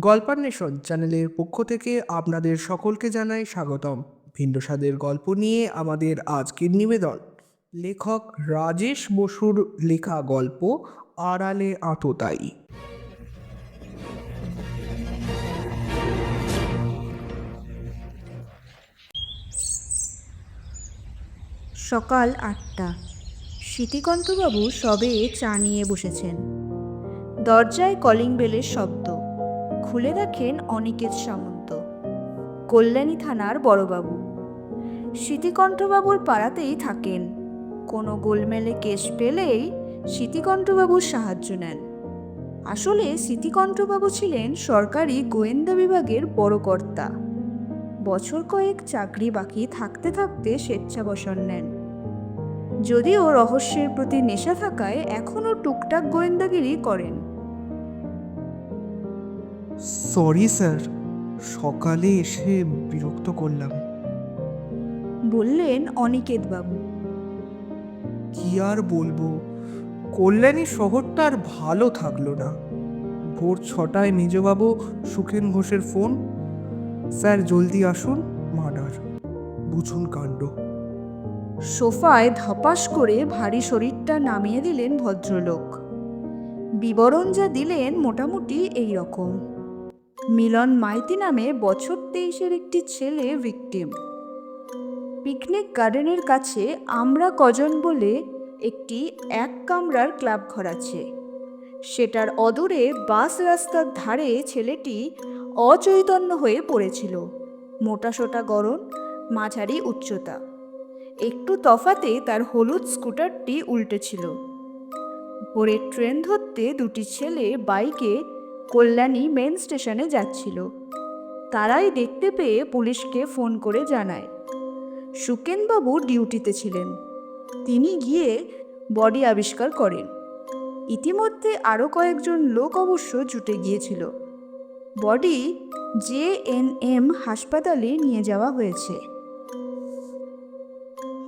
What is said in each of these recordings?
গল্পান্বেষণ চ্যানেলের পক্ষ থেকে আপনাদের সকলকে জানাই স্বাগতম। ভিন্ন স্বাদের গল্প নিয়ে আমাদের আজকের নিবেদন। লেখক রাজেশ বসুর লেখা গল্প, আড়ালে আততায়ী সকাল আটটা। স্মৃতিকন্তবাবু সবে চা নিয়ে বসেছেন। দরজায় কলিং বেলের শব্দ। খুলে রাখেন অনিকেত সামন্ত। কল্যাণী থানার বড়বাবু। স্মৃতিকণ্ঠবাবুর পাড়াতেই থাকেন। কোনো গোলমেলে কেস পেলেই স্মৃতিকণ্ঠবাবুর সাহায্য নেন। আসলে স্মৃতিকণ্ঠবাবু ছিলেন সরকারি গোয়েন্দা বিভাগের বড় কর্তা। বছর কয়েক চাকরি বাকি থাকতে থাকতে স্বেচ্ছাবসর নেন। যদিও রহস্যের প্রতি নেশা থাকায় এখনও টুকটাক গোয়েন্দাগিরি করেন। সরি স্যার সকালে এসে বিরক্ত করলাম। বললেন অনিকেত বাবু কি আর বলব? কল্যাণী শহরটা আর ভালো থাকল না। ভোর ছটায় মেজবাবু সুখেন ঘোষের ফোন। স্যার জলদি আসুন মার্ডার বুঝুন কাণ্ড। সোফায় ধপাস করে ভারী শরীরটা নামিয়ে দিলেন ভদ্রলোক। বিবরণ যা দিলেন মোটামুটি এই রকম। মিলন মাইতি নামে বছর তেইশের একটি ছেলে ভিকটিম পিকনিক গার্ডেনের কাছে আমরা কজন বলে একটি এক কামরার ক্লাব ঘর আছে সেটার অদূরে বাস রাস্তার ধারে ছেলেটি অচৈতন্য হয়ে পড়েছিল। মোটাসোটা গরম মাঝারি উচ্চতা। একটু তফাতে তার হলুদ স্কুটারটি উল্টেছিল। ভোরের ট্রেন ধরতে দুটি ছেলে বাইকে কল্যাণী মেন স্টেশনে যাচ্ছিল। তারাই দেখতে পেয়ে পুলিশকে ফোন করে জানায়। সুকেনবাবু ডিউটিতে ছিলেন। তিনি গিয়ে বডি আবিষ্কার করেন। ইতিমধ্যে আরও কয়েকজন লোক অবশ্য জুটে গিয়েছিল। বডি জে এন এম হাসপাতালে নিয়ে যাওয়া হয়েছে।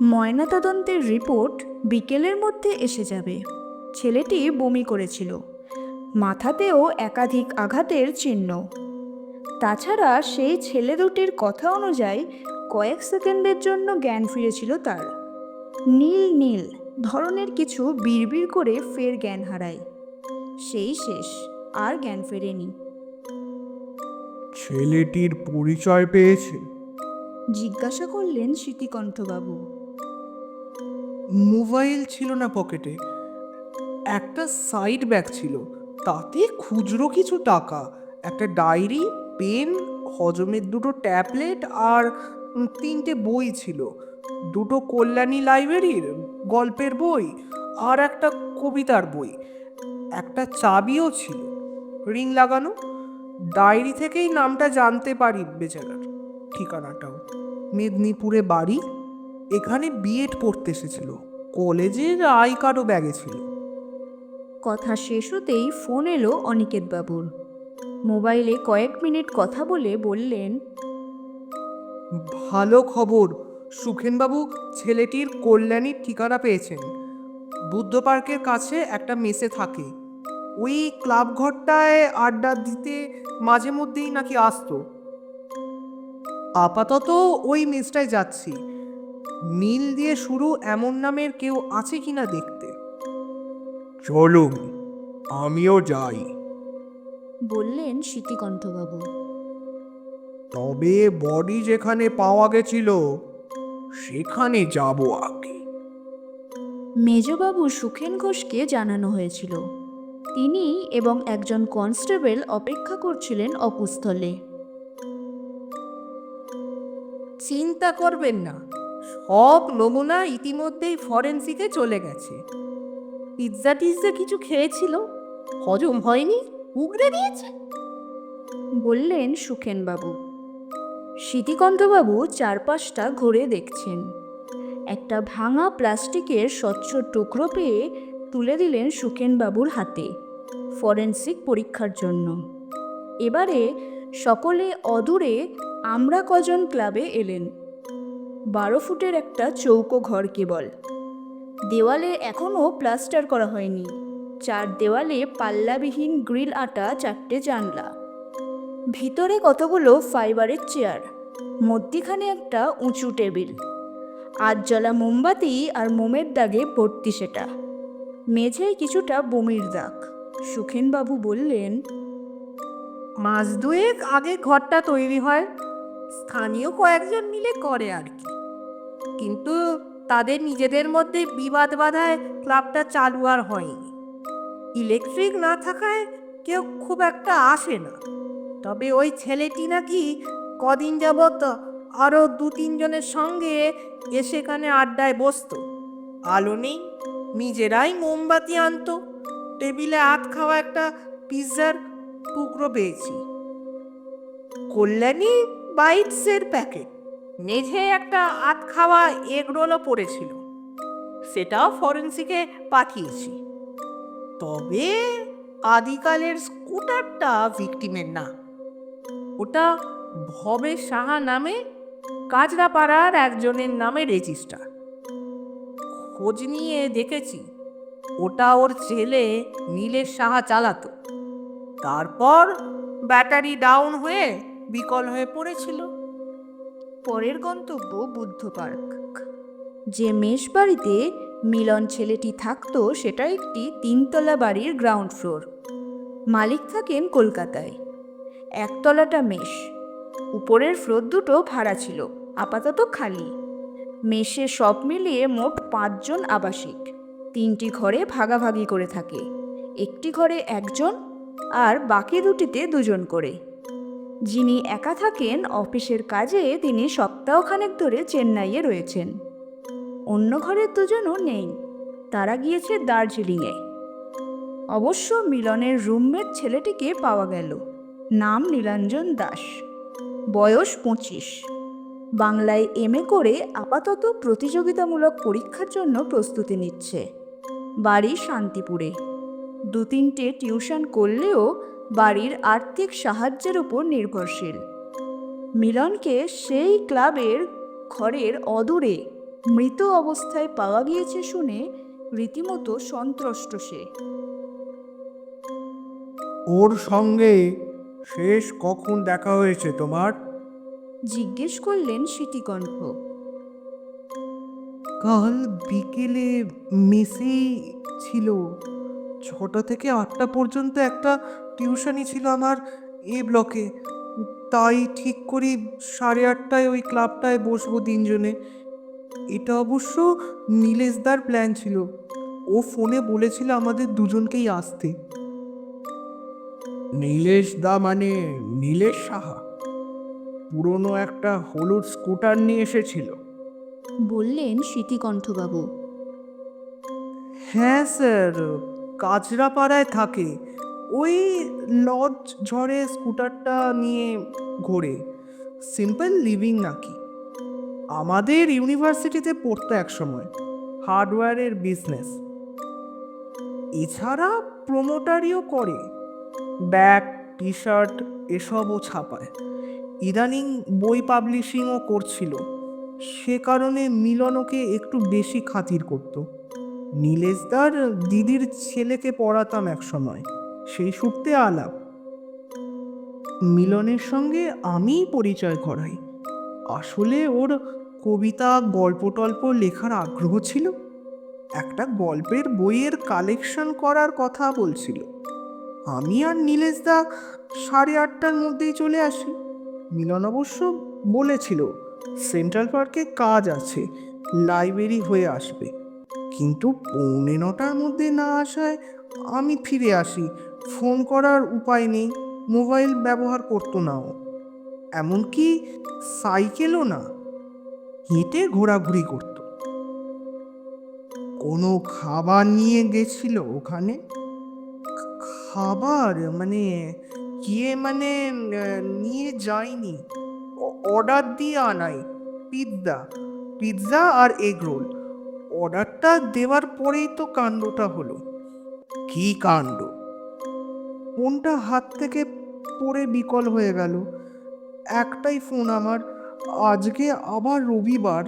ময়নাতদন্তের রিপোর্ট বিকেলের মধ্যে এসে যাবে। ছেলেটি বমি করেছিল। মাথাতেও একাধিক আঘাতের চিহ্ন। তাছাড়া সেই ছেলে দুটির কথা অনুযায়ী কয়েক সেকেন্ডের জন্য জ্ঞান ফিরেছিল তার। নীল নীল ধরনের কিছু বিড়বিড় করে ফের জ্ঞান হারায়। সেই শেষ আর জ্ঞান ফেরেনি। ছেলেটির পরিচয় পেয়েছে? জিজ্ঞাসা করলেন স্মৃতিকণ্ঠবাবু। মোবাইল ছিল না পকেটে। একটা সাইড ব্যাগ ছিল। তাতে খুচরো কিছু টাকা, একটা ডায়েরি, পেন, হজমের দুটো ট্যাবলেট আর তিনটে বই ছিল। দুটো কল্যাণী লাইব্রেরির গল্পের বই আর একটা কবিতার বই। একটা চাবিও ছিল। রিং লাগানো। ডায়েরি থেকেই নামটা জানতে পারি বেচারার ঠিকানাটাও। মেদিনীপুরে বাড়ি। এখানে বিএড পড়তে এসেছিল। কলেজের আই কার্ডও ব্যাগে ছিল। কথা শেষ হতেই ফোন এলো অনিকেত বাবুর। মোবাইলে কয়েক মিনিট কথা বলে বললেন, ভালো খবর। সুখেনবাবু ছেলেটির কল্যাণীর ঠিকানা পেয়েছেন। বুদ্ধ পার্কের কাছে একটা মেসে থাকে। ওই ক্লাব ঘরটায় আড্ডা দিতে মাঝে মধ্যেই নাকি আসতো। আপাতত ওই মেসটায় যাচ্ছি। নীল দিয়ে শুরু এমন নামের কেউ আছে কিনা দেখতে। চলুন আমিও যাই। বললেন স্মৃতিকণ্ঠবাবু। তবে বডি যেখানে পাওয়া গেছিল সেখানে যাব আগে। মেজবাবু সুখেন ঘোষকে জানানো হয়েছিল। তিনি এবং একজন কনস্টেবল অপেক্ষা করছিলেন অপুস্থলে। চিন্তা করবেন না সব নমুনা ইতিমধ্যেই ফরেন্সিকে চলে গেছে। পিৎজা টিৎজা কিছু খেয়েছিল? হজম হয়নি? উগড়ে দিয়েছে? বললেন সুখেনবাবু। স্মৃতিকণ্ঠবাবু চারপাশটা ঘুরে দেখছেন। একটা ভাঙা প্লাস্টিকের স্বচ্ছ টুকরো পেয়ে তুলে দিলেন সুখেনবাবুর হাতে ফরেন্সিক পরীক্ষার জন্য। এবারে সকলে অদূরে আমরা কজন ক্লাবে এলেন। বারো ফুটের একটা চৌকো ঘর কেবল। দেওয়ালে এখনও প্লাস্টার করা হয়নি। চার দেওয়ালে পাল্লাবিহীন গ্রিল আটা, চারটে জানলা। ভিতরে কতগুলো ফাইবারের চেয়ার? মধ্যিখানে একটা উঁচু টেবিল। আজ জ্বলা মোমবাতি আর মোমের দাগে ভর্তি সেটা। মেঝেয় কিছুটা বমির দাগ। সুখেনবাবু বললেন, মাস দুয়েক আগে ঘরটা তৈরি হয়। স্থানীয় কয়েকজন মিলে করে আর কি। কিন্তু তাদের নিজেদের মধ্যে বিবাদ বাধায় ক্লাবটা চালু আর হয়নি। ইলেকট্রিক না থাকায় কেউ খুব একটা আসে না। তবে ওই ছেলেটি নাকি কদিন যাবৎ আরও দু তিনজনের সঙ্গে এসে এখানে আড্ডায় বসতো। আলো নেই, নিজেরাই মোমবাতি আনতো, টেবিলে আত খাওয়া একটা পিৎজার টুকরো পেয়েছি। কল্যাণী বাইটসের প্যাকেট। মেঝে একটা আত খাওয়া এগ রোলও পড়েছিল। সেটাও ফরেন্সিকে পাঠিয়েছি। তবে আদিকালের স্কুটারটা ভিকটিমের না। ওটা ভবে সাহা নামে কাজরাপাড়ার একজনের নামে রেজিস্টার। খোঁজ নিয়ে দেখেছি, ওটা ওর ছেলে নীলের সাহা চালাতো। তারপর ব্যাটারি ডাউন হয়ে বিকল হয়ে পড়েছিল। পরের গন্তব্য বুদ্ধ পার্ক। যে মেষ বাড়িতে মিলন ছেলেটি থাকতো, সেটা একটি তিনতলা বাড়ির গ্রাউন্ড ফ্লোর মালিক থাকেন কলকাতায়। একতলাটা মেষ। উপরের ফ্লোর দুটো ভাড়া ছিল, আপাতত খালি। মেষে সব মিলিয়ে মোট পাঁচজন আবাসিক। তিনটি ঘরে ভাগাভাগি করে থাকে। একটি ঘরে একজন, আর বাকি দুটিতে দুজন করে। যিনি একা থাকেন, অফিসের কাজে তিনি সপ্তাহখানেক ধরে চেন্নাইয়ে রয়েছেন। অন্য ঘরের দুজনও নেই। তারা গিয়েছে দার্জিলিংয়ে। অবশ্য মিলনের রুমমেট ছেলেটিকে পাওয়া গেল। নাম নীলাঞ্জন দাস। বয়স পঁচিশ। বাংলায় এমএ করে আপাতত প্রতিযোগিতামূলক পরীক্ষার জন্য প্রস্তুতি নিচ্ছে। বাড়ি শান্তিপুরে। দু তিনটে টিউশন করলেও বাড়ির আর্থিক সাহায্যের উপর নির্ভরশীল। মিলনকে সেই ক্লাবের ঘরের অদূরে মৃত অবস্থায় পাওয়া গিয়েছে শুনে রীতিমতো সন্ত্রষ্ট সে। ওর সঙ্গে শেষ কখন দেখা হয়েছে তোমার? জিজ্ঞেস করলেন সিটিকণ্ঠ। কাল বিকেলে মেসেই ছিল। ছটা থেকে আটটা পর্যন্ত একটা টিউশনই ছিল আমার এ ব্লকে। তাই ঠিক করি সাড়ে আটটায় ওই ক্লাবটায় বসবো তিনজনে। এটা অবশ্য নীলেশদার প্ল্যান ছিল। ও ফোনে বলেছিল আমাদের দুজনকেই আসতে। নীলেশ দা মানে নীলেশ সাহা। পুরনো একটা হলুদ স্কুটার নিয়ে এসেছিল। বললেন সিটিকণ্ঠবাবু। হ্যাঁ স্যার। কাজরাপাড়ায় থাকে। ওই লজ ঝড়ে স্কুটারটা নিয়ে ঘোরে। সিম্পল লিভিং নাকি? আমাদের ইউনিভার্সিটিতে পড়তো একসময়, হার্ডওয়্যারের বিজনেস। এছাড়া প্রোমোটারিও করে, ব্যাগ টি শার্ট এসবও ছাপায়। ইদানিং বই পাবলিশিংও করছিল। সে কারণে মিলন ওকে একটু বেশি খাতির করতো। নীলেশদার দিদির ছেলেকে পড়াতাম এক সময় সেই সূত্রে আলাপ। মিলনের সঙ্গে আমিই পরিচয় করাই। আসলে ওর কবিতা গল্প টল্প লেখার আগ্রহ ছিল। একটা গল্পের বইয়ের কালেকশন করার কথা বলছিল। আমি আর নীলেশ দা সাড়ে আটটার মধ্যেই চলে আসি। মিলন অবশ্য বলেছিল, সেন্ট্রাল পার্কে কাজ আছে, লাইব্রেরি হয়ে আসবে। কিন্তু পৌনে নটার মধ্যে না আসায় আমি ফিরে আসি ফোন করার উপায় নেই, মোবাইল ব্যবহার করতো না ও। এমনকি সাইকেলও না, হেঁটে ঘোরাঘুরি করত। কোনো খাবার নিয়ে গেছিল ওখানে? খাবার? মানে গিয়ে মানে নিয়ে যায়নি। অর্ডার দিয়ে আনাই, পিৎজা পিৎজা আর এগ রোল। অর্ডারটা দেওয়ার পরেই তো কাণ্ডটা হলো। কি কাণ্ড? ফোনটা হাত থেকে পড়ে বিকল হয়ে গেল। একটাই ফোন আমার। আজকে আবার রবিবার।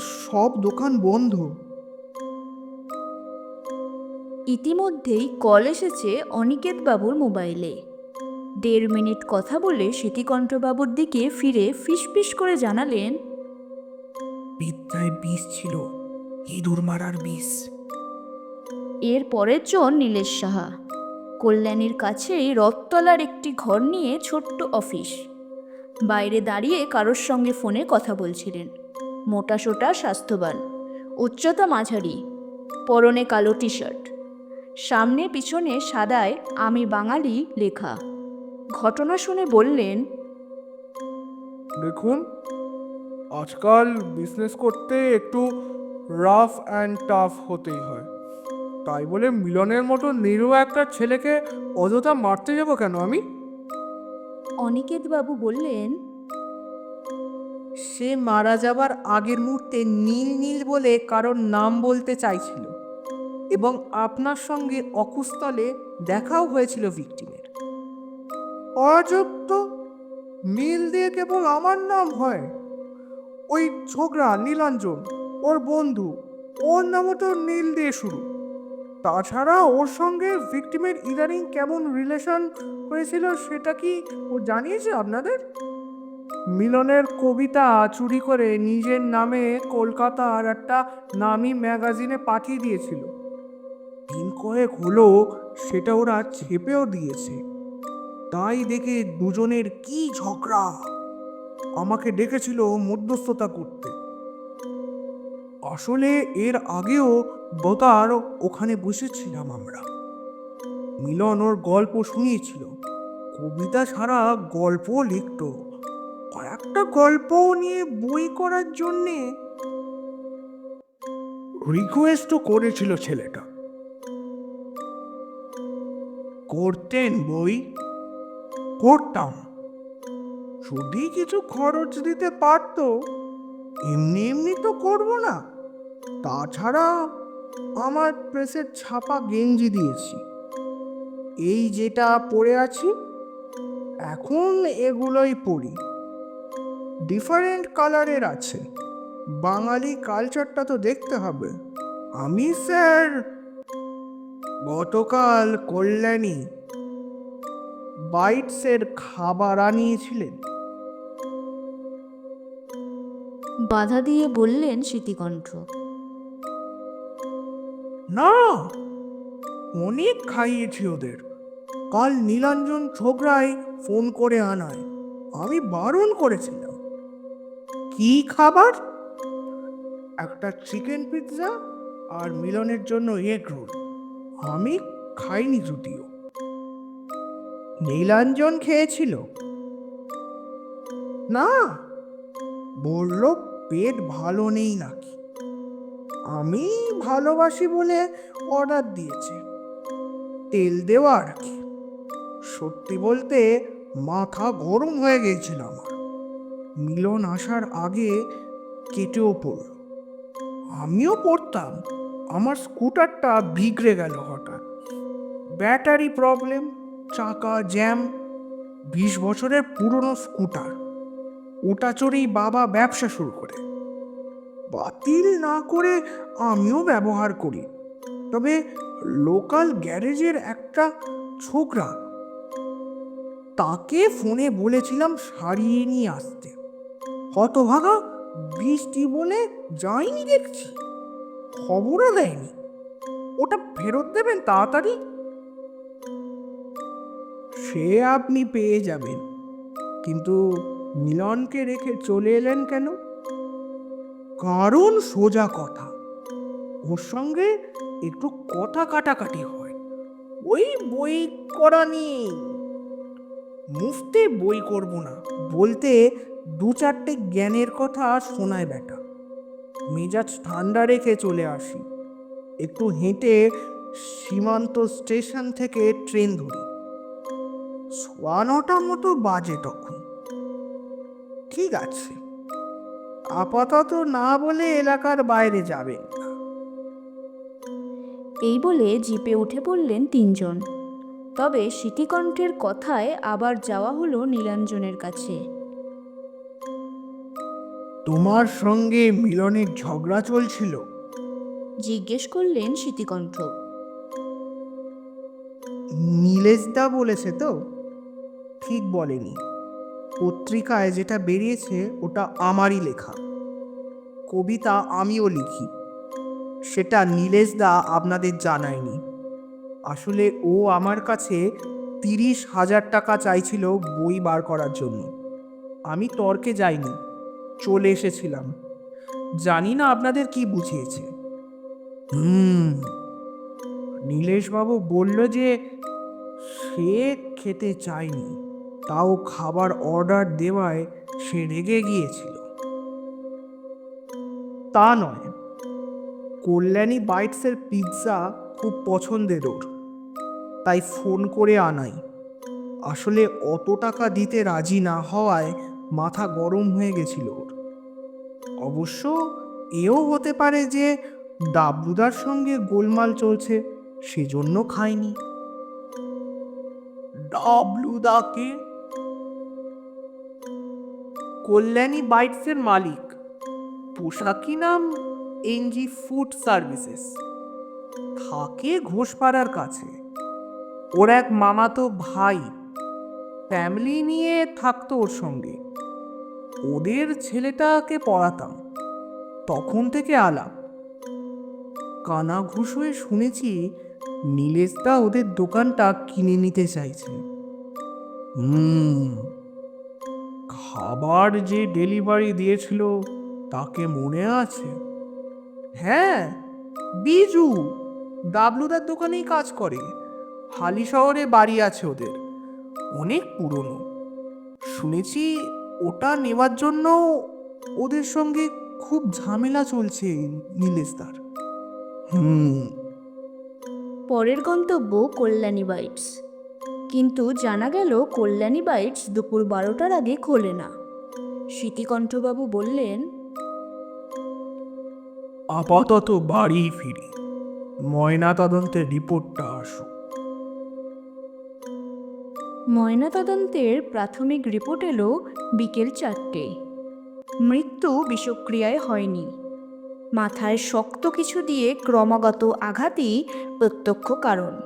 সব দোকান বন্ধ। ইতিমধ্যেই কল এসেছে অনিকেত বাবুর মোবাইলে। দেড় মিনিট কথা বলে স্মৃতিকণ্ঠবাবুর দিকে ফিরে ফিসফিস করে জানালেন বিদ্যায় বিষ ছিল। ইঁদুর মারার বিষ। এর পরের জন নীলেশ সাহা। কল্যাণীর কাছেই রথতলার একটি ঘর নিয়ে ছোট্ট অফিস। বাইরে দাঁড়িয়ে কারোর সঙ্গে ফোনে কথা বলছিলেন। মোটা সোটা স্বাস্থ্যবান, উচ্চতা মাঝারি, পরনে কালো টি শার্ট সামনে পিছনে সাদায় আমি বাঙালি লেখা। ঘটনা শুনে বললেন, দেখুন, আজকাল বিজনেস করতে একটু রাফ অ্যান্ড টাফ হতেই হয়। তাই বলে মিলনের মতো নিরু একটা ছেলেকে অযথা মারতে যাব কেন আমি? অনিকেতবাবু বললেন সে মারা যাবার আগের মুহূর্তে নীল নীল বলে কারোর নাম বলতে চাইছিল এবং আপনার সঙ্গে অকুস্থলে দেখাও হয়েছিল ভিকটিমের অজব তো মিল দিয়ে কেবল আমার নাম হয়। ওই ছোকরা নীলাঞ্জন ওর বন্ধু ওর নামও তো নীল দিয়ে শুরু। তাছাড়া ওর সঙ্গে ভিকটিমের ইদানিং কেমন রিলেশন হয়েছিল সেটা কি ও জানিয়েছে আপনাদের? মিলনের কবিতা চুরি করে নিজের নামে কলকাতার একটা নামি ম্যাগাজিনে পাঠিয়ে দিয়েছিল। দিন কয়েক হলো সেটা ওরা ছেপেও দিয়েছে। তাই দেখে দুজনের কি ঝগড়া। আমাকে ডেকেছিল মধ্যস্থতা করতে। আসলে এর আগেও বোতার ওখানে বসেছিলাম আমরা। মিলন ওর গল্প শুনিয়েছিল। কবিতা ছাড়া গল্প লিখতো। কয়েকটা গল্প নিয়ে বই করার জন্যে রিকোয়েস্টও করেছিল ছেলেটা। করতেন বই? করতাম। যদি কিছু খরচ দিতে পারতো। এমনি এমনি তো করব না। তাছাড়া আমার প্রেসের ছাপা গেঞ্জি দিয়েছি। এই যেটা পরে আছি, এখন এগুলোই পরি। ডিফারেন্ট কালারের আছে। বাঙালি কালচারটা তো দেখতে হবে। আমি স্যার গতকাল কল্যাণী বাইটসের খাবার আনিয়েছিলেন। বাধা দিয়ে বললেন স্মৃতিকণ্ঠ। না, অনেক খাইয়েছি ওদের। কাল নীলাঞ্জন ছোকরাই ফোন করে আনায়। আমি বারণ করেছিলাম। কি খাবার? একটা চিকেন পিৎজা আর মিলনের জন্য এগ রোল। আমি খাইনি যদিও। নীলাঞ্জন খেয়েছিল? না, বলল পেট ভালো নেই নাকি। আমি ভালোবাসি বলে অর্ডার দিয়েছে। তেল দেওয়া আর কি সত্যি বলতে মাথা গরম হয়ে গিয়েছিল আমার। মিলন আসার আগে কেটেও পড়ল। আমিও পড়তাম, আমার স্কুটারটা বিগড়ে গেল হঠাৎ। ব্যাটারি প্রবলেম চাকা জ্যাম বিশ বছরের পুরনো স্কুটার। ওটা চড়েই বাবা ব্যবসা শুরু করে। বাতিল না করে আমিও ব্যবহার করি। তবে লোকাল গ্যারেজের একটা ছোকরা, তাকে ফোনে বলেছিলাম সারিয়ে নিয়ে আসতে। হতভাগা বৃষ্টি বলে যায়নি দেখছি। খবরও দেয়নি। ওটা ফেরত দেবেন তাড়াতাড়ি? সে আপনি পেয়ে যাবেন। কিন্তু মিলনকে রেখে চলে এলেন কেন? কারণ সোজা কথা। ওর সঙ্গে একটু কথা কাটাকাটি হয়। ওই বই করা মুফতে বই করব না, বলতে দু চারটে জ্ঞানের কথা শোনায় বেটা মেজাজ ঠান্ডা রেখে চলে আসি। একটু হেঁটে সীমান্ত স্টেশন থেকে ট্রেন ধরি। সোয়া নটা মতো বাজে তখন। ঠিক আছে। আপাতত না বলে এলাকার বাইরে যাবেন না। এই বলে জিপে উঠে পড়লেন তিনজন। তবে স্মৃতিকণ্ঠের কথায় আবার যাওয়া হলো নীলাঞ্জনের কাছে। তোমার সঙ্গে মিলনের ঝগড়া চলছিল? জিজ্ঞেস করলেন স্মৃতিকণ্ঠ নীলেশদা বলেছে তো? ঠিক বলেনি। পত্রিকায় যেটা বেরিয়েছে ওটা আমারই লেখা। কবিতা আমিও লিখি। সেটা নীলেশ দা আপনাদের জানায়নি। আসলে ও আমার কাছে তিরিশ হাজার টাকা চাইছিল বই বার করার জন্য। আমি তর্কে যাইনি, চলে এসেছিলাম। জানি না আপনাদের কি বুঝিয়েছে। হুম নীলেশবাবু বলল যে সে খেতে চায়নি। তাও খাবার অর্ডার দেওয়ায় সে রেগে গিয়েছিল। তা নয়, কল্যাণী বাইটসের পিৎজা খুব পছন্দের ওর, তাই ফোন করে আনাই। আসলে অত টাকা দিতে রাজি না হওয়ায় মাথা গরম হয়ে গেছিল ওর। অবশ্য এও হতে পারে যে ডাবলুদার সঙ্গে গোলমাল চলছে, সেজন্য খায়নি। ডাবলুদাকে কল্যাণী বাইটসের মালিক। পোশাকি নাম এনজি ফুড সার্ভিসেস। থাকে ঘোষপাড়ার কাছে। ওর এক মামাতো ভাই ফ্যামিলি নিয়ে থাকতো ওর সঙ্গে। ওদের ছেলেটাকে পড়াতাম। তখন থেকে আলাপ। কানা হয়ে শুনেছি নীলেশদা ওদের দোকানটা কিনে নিতে চাইছে হুম। খাবার যে ডেলিভারি দিয়েছিল, তাকে মনে আছে? হ্যাঁ বিজু ডাবলুদার দোকানেই কাজ করে। হালি শহরে বাড়ি আছে ওদের। অনেক পুরনো। শুনেছি ওটা নেওয়ার জন্য ওদের সঙ্গে খুব ঝামেলা চলছে নীলেশদার হুম। পরের গন্তব্য কল্যাণী বাইটস কিন্তু জানা গেল কল্যাণী বাইটস দুপুর বারোটার আগে খোলে না। স্মৃতিকণ্ঠবাবু বললেন আপাতত বাড়ি ফিরি। ময়না তদন্তের রিপোর্টটা আসুক। ময়নাতদন্তের প্রাথমিক রিপোর্ট এলো বিকেল চারটে। মৃত্যু বিষক্রিয়ায় হয়নি। মাথায় শক্ত কিছু দিয়ে ক্রমাগত আঘাতই প্রত্যক্ষ কারণ।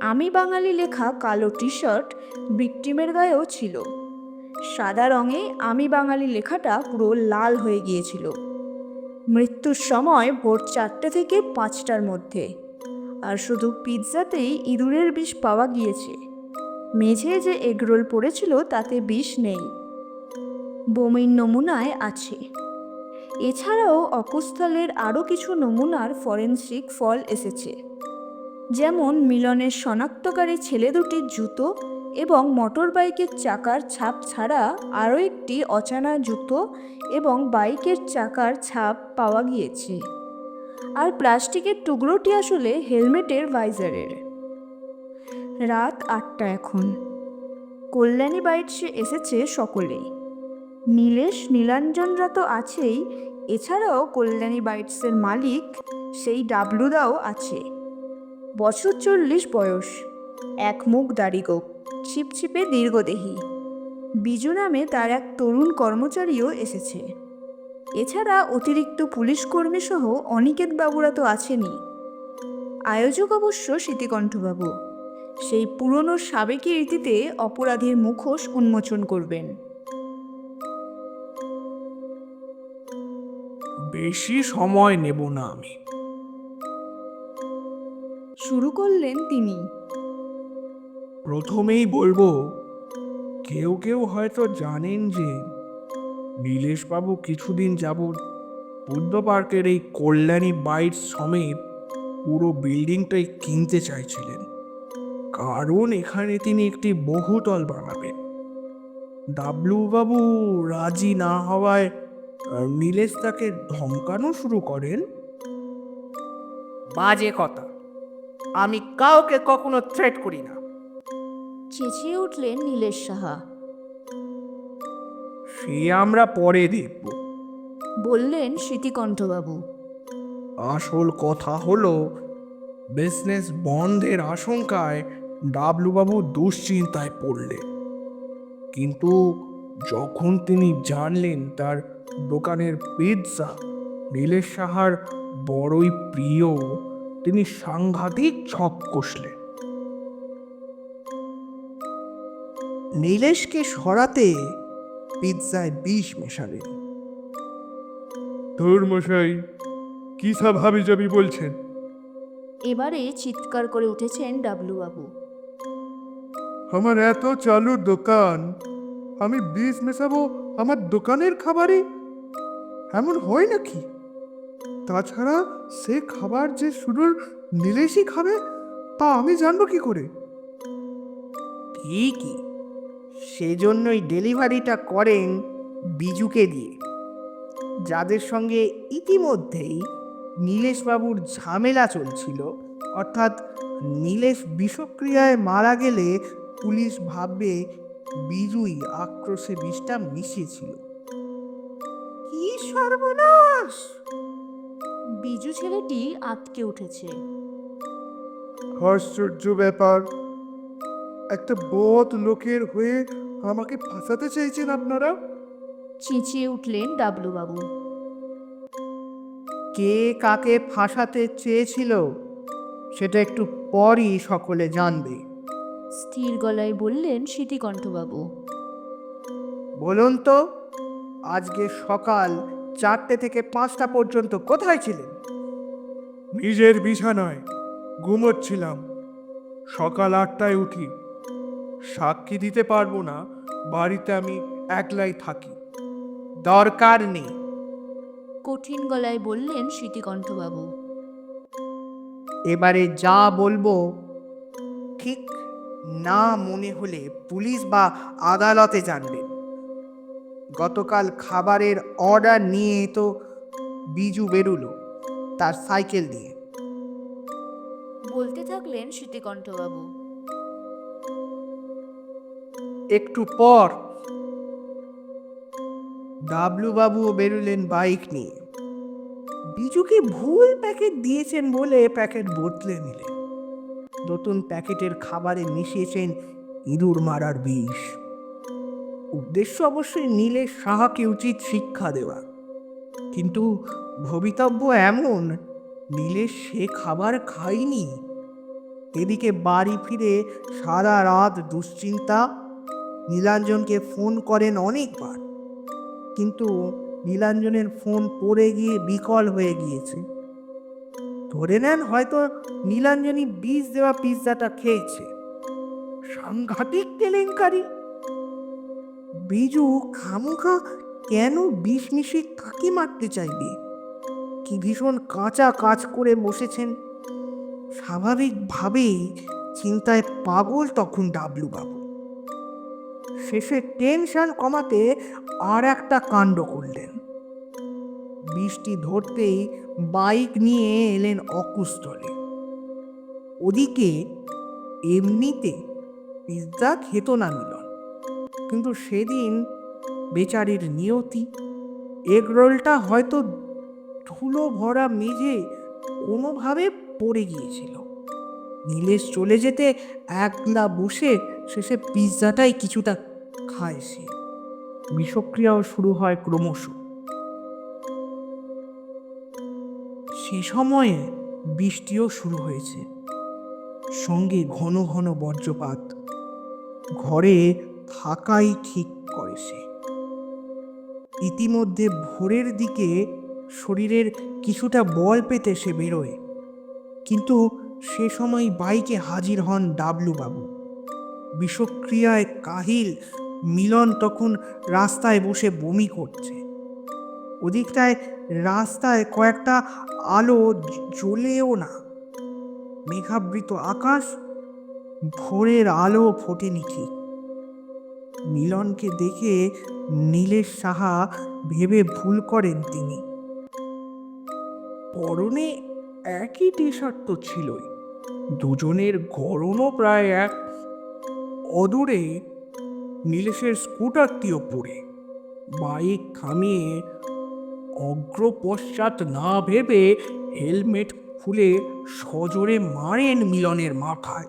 আমি বাঙালি লেখা কালো টি শার্ট ভিকটিমের গায়েও ছিল। সাদা রঙে আমি বাঙালি লেখাটা পুরো লাল হয়ে গিয়েছিল। মৃত্যুর সময় ভোর চারটে থেকে পাঁচটার মধ্যে। আর শুধু পিৎজাতেই ইঁদুরের বিষ পাওয়া গিয়েছে। মেঝে যে এগরোল পড়েছিল তাতে বিষ নেই। বমির নমুনায় আছে। এছাড়াও অকুস্থলের আরও কিছু নমুনার ফরেনসিক ফল এসেছে। যেমন মিলনের শনাক্তকারী ছেলে দুটির জুতো এবং মোটর বাইকের চাকার ছাপ ছাড়া আরও একটি অচানা জুতো এবং বাইকের চাকার ছাপ পাওয়া গিয়েছে। আর প্লাস্টিকের টুকরোটি আসলে হেলমেটের ভাইজারের। রাত আটটা এখন। কল্যাণী বাইটসে এসেছে সকলেই। নীলেশ নীলাঞ্জনরা তো আছেই। এছাড়াও কল্যাণী বাইটসের মালিক সেই ডাবলুদাও আছে। বছর চল্লিশ বয়স। এক মুখ দাড়ি গোপ, ছিপছিপে দীর্ঘদেহী। বিজু নামে তার এক তরুণ কর্মচারীও এসেছে। এছাড়া অতিরিক্ত পুলিশ কর্মী সহ অনিকেত বাবুরা তো আছেনই। আয়োজক অবশ্য স্মৃতিকণ্ঠবাবু। সেই পুরনো সাবেকি রীতিতে অপরাধীর মুখোশ উন্মোচন করবেন। বেশি সময় নেব না আমি। শুরু করলেন তিনি। প্রথমেই বলব কেউ কেউ হয়তো জানেন যে নীলেশবাবু কিছুদিন যাবৎ বুদ্ধ পার্কের এই কল্যাণী বাইটস সমেত পুরো বিল্ডিংটাই কিনতে চাইছিলেন। কারণ এখানে তিনি একটি বহুতল বানাবেন। ডাবলুবাবু রাজি না হওয়ায় নীলেশ তাকে ধমকানো শুরু করেন। বাজে কথা। আমি কাউকে কখনো থ্রেট করি না। চেঁচিয়ে উঠলেন নীলেশ সাহা। সে আমরা পরে দেখব। বললেন স্মৃতিকণ্ঠবাবু আসল কথা হলো বিজনেস বন্ধের আশঙ্কায় ডাবলুবাবু দুশ্চিন্তায় পড়লেন। কিন্তু যখন তিনি জানলেন তার দোকানের পিৎজা নীলেশ সাহার বড়ই প্রিয় তিনি সাংঘাতিক ছক কষলেন। নীলেশকে সরাতে পিৎজায় বিষ মেশালেন। ধুর মশাই কি সব হাবি জাবি বলছেন? এবারে চিৎকার করে উঠেছেন ডাবলু বাবু আমার এত চালু দোকান আমি বিষ মেশাবো আমার দোকানের খাবারে এমন হয় নাকি? তাছাড়া সে খাবার যে শুধু নীলেশই খাবে তা আমি জানব কি করে? ঠিকই। সেজন্যই ডেলিভারিটা করেন বিজুকে দিয়ে। যাদের সঙ্গে ইতিমধ্যেই নীলেশবাবুর ঝামেলা চলছিল অর্থাৎ নীলেশ বিষক্রিয়ায় মারা গেলে পুলিশ ভাববে বিজুই আক্রোশে বিষটা মিশিয়েছিল। কি সর্বনাশ! বিজু ছেলেটি আটকে উঠেছে। আশ্চর্য ব্যাপার। একটা বদ লোকের হয়ে আমাকে ফাঁসাতে চাইছেন আপনারা? চেঁচিয়ে উঠলেন ডাবলু বাবু কে কাকে ফাঁসাতে চেয়েছিল সেটা একটু পরই সকলে জানবে। স্থির গলায় বললেন স্মৃতিকণ্ঠবাবু। বলুন তো আজকে সকাল চারটে থেকে পাঁচটা পর্যন্ত কোথায় ছিলেন? নিজের বিছানায় ঘুমোচ্ছিলাম। সকাল আটটায় উঠি। সাক্ষী দিতে পারব না বাড়িতে আমি একলাই থাকি। দরকার নেই। কঠিন গলায় বললেন স্মৃতিকণ্ঠবাবু। এবারে যা বলব ঠিক না মনে হলে পুলিশ বা আদালতে জানবেন। গতকাল খাবারের অর্ডার নিয়ে তো বিজু বেরুলো তার সাইকেল দিয়ে। বলতে থাকলেন স্মৃতিকণ্ঠবাবু একটু পর ডাবলু বাবুও বেরোলেন বাইক নিয়ে। বিজুকে ভুল প্যাকেট দিয়েছেন বলে প্যাকেট বদলে নিলেন। নতুন প্যাকেটের খাবারে মিশিয়েছেন ইঁদুর মারার বিষ। উদ্দেশ্য অবশ্যই নীলের সাহাকে উচিত শিক্ষা দেওয়া। কিন্তু ভবিতব্য এমন নীলেশ সে খাবার খায়নি। এদিকে বাড়ি ফিরে সারা রাত দুশ্চিন্তা, নীলাঞ্জনকে ফোন করেন অনেকবার। কিন্তু নীলাঞ্জনের ফোন পড়ে গিয়ে বিকল হয়ে গিয়েছে। ধরে নেন হয়তো নীলাঞ্জনী বীজ দেওয়া পিৎজাটা খেয়েছে। সাংঘাতিক কেলেঙ্কারি। বিজু খামুখা কেন বিষ মিশিয়ে কাকে মারতে চাইবে? কি ভীষণ কাঁচা কাজ করে বসেছেন। স্বাভাবিকভাবেই চিন্তায় পাগল তখন ডাবলু বাবু শেষে টেনশন কমাতে আর একটা কাণ্ড করলেন। বৃষ্টি ধরতেই বাইক নিয়ে এলেন অকুস্থলে। ওদিকে এমনিতে পিৎজা খেত না মিলন। কিন্তু সেদিন বেচারির নিয়তি এগরোলটা হয়তো ধুলো ভরা মেঝে কোনোভাবে পড়ে গিয়েছিল। নীলেশ চলে যেতে একলা বসে শেষে পিৎজাটাই কিছুটা খায় সে। বিষক্রিয়াও শুরু হয় ক্রমশ। সে সময়ে বৃষ্টিও শুরু হয়েছে। সঙ্গে ঘন ঘন বজ্রপাত। ঘরে থাকাই ঠিক করে সে। ইতিমধ্যে ভোরের দিকে শরীরের কিছুটা বল পেতে সে বেরোয়। কিন্তু সে সময় বাইকে হাজির হন ডাবলু বাবু বিষক্রিয়ায় কাহিল মিলন তখন রাস্তায় বসে বমি করছে। ওদিকটায় রাস্তায় কয়েকটা আলো জ্বলেও না। মেঘাবৃত আকাশ ভোরের আলো ফোটেনি ঠিক। মিলনকে দেখে নীলেশ সাহা ভেবে ভুল করেন তিনি। পরনে একই টি শার্ট তো ছিলই, দুজনের গরমও প্রায় এক। অদূরে নীলেশের স্কুটারটিও পড়ে, বাইক থামিয়ে অগ্র পশ্চাৎ না ভেবে হেলমেট খুলে সজোরে মারেন মিলনের মাথায়।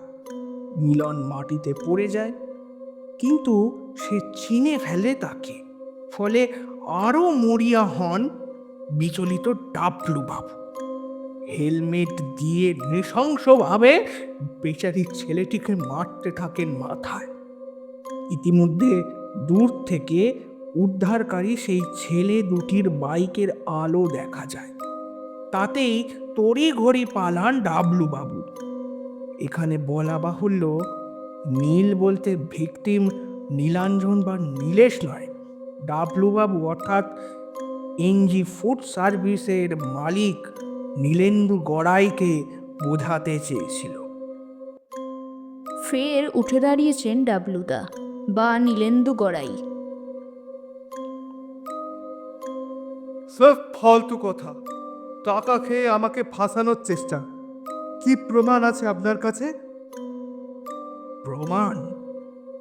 মিলন মাটিতে পড়ে যায়। কিন্তু সে চিনে ফেলে তাকে। ফলে আরও মরিয়া হন বিচলিত ডাবলু বাবু। হেলমেট দিয়ে নৃশংসভাবে বেচারি ছেলেটিকে মারতে থাকেন মাথায়। ইতিমধ্যে দূর থেকে উদ্ধারকারী সেই ছেলে দুটির বাইকের আলো দেখা যায়। তাতেই তড়ি ঘড়ি পালান ডাবলু বাবু। এখানে বলা বাহুল্য নীল বলতে ভিকটিম নীলাঞ্জন বা নীলেশ নয়। ডাবলু বাবু অর্থাৎ এনজি ফুড সার্ভিসের মালিক নীলেন্দু গড়াইকে বোঝাতে চেয়েছিল। ফের উঠে দাঁড়িয়েছেন ডাবলুদা বা নীলেন্দু গড়াই। সব ফালতু কথা। টাকা খেয়ে আমাকে ফাঁসানোর চেষ্টা। কি প্রমাণ আছে আপনার কাছে? প্রমাণ?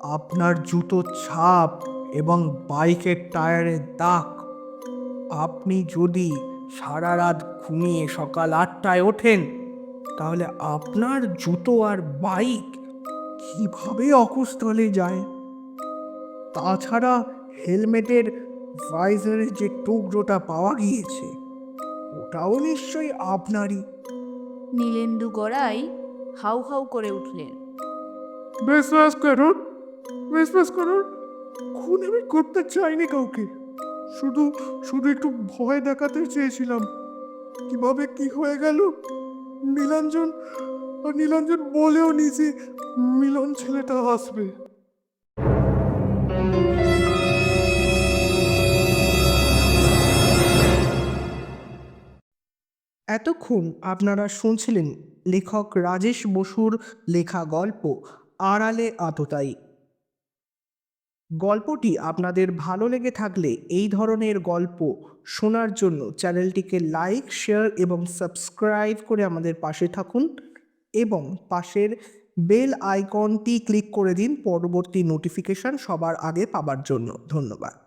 আপনার জুতো ছাপ এবং বাইকের টায়ারের দাগ। আপনি যদি সারা রাত ঘুমিয়ে সকাল আটটায় ওঠেন, তাহলে আপনার জুতো আর বাইক কীভাবে অকুস্থলে যায়? তাছাড়া হেলমেটের ভাইজারের যে টুকরোটা পাওয়া গিয়েছে, ওটাও নিশ্চয়ই আপনারই। নীলেন্দু গড়াই হাউ হাউ করে উঠলেন। বিশ্বাস করুন বিশ্বাস করুন, খুন আমি করতে চাইনি কাউকে। শুধু শুধু একটু ভয় দেখাতে চেয়েছিলাম। কীভাবে কি হয়ে গেল? নীলাঞ্জন আর নীলাঞ্জন বলেও নি যে মিলন ছেলেটা আসবে। এতক্ষণ আপনারা শুনছিলেন লেখক রাজেশ বসুর লেখা গল্প। আড়ালে আততায়ী। গল্পটি আপনাদের ভালো লেগে থাকলে এই ধরনের গল্প শোনার জন্য চ্যানেলটিকে লাইক, শেয়ার এবং সাবস্ক্রাইব করে আমাদের পাশে থাকুন এবং পাশের বেল আইকনটি ক্লিক করে দিন পরবর্তী নোটিফিকেশান সবার আগে পাবার জন্য। ধন্যবাদ।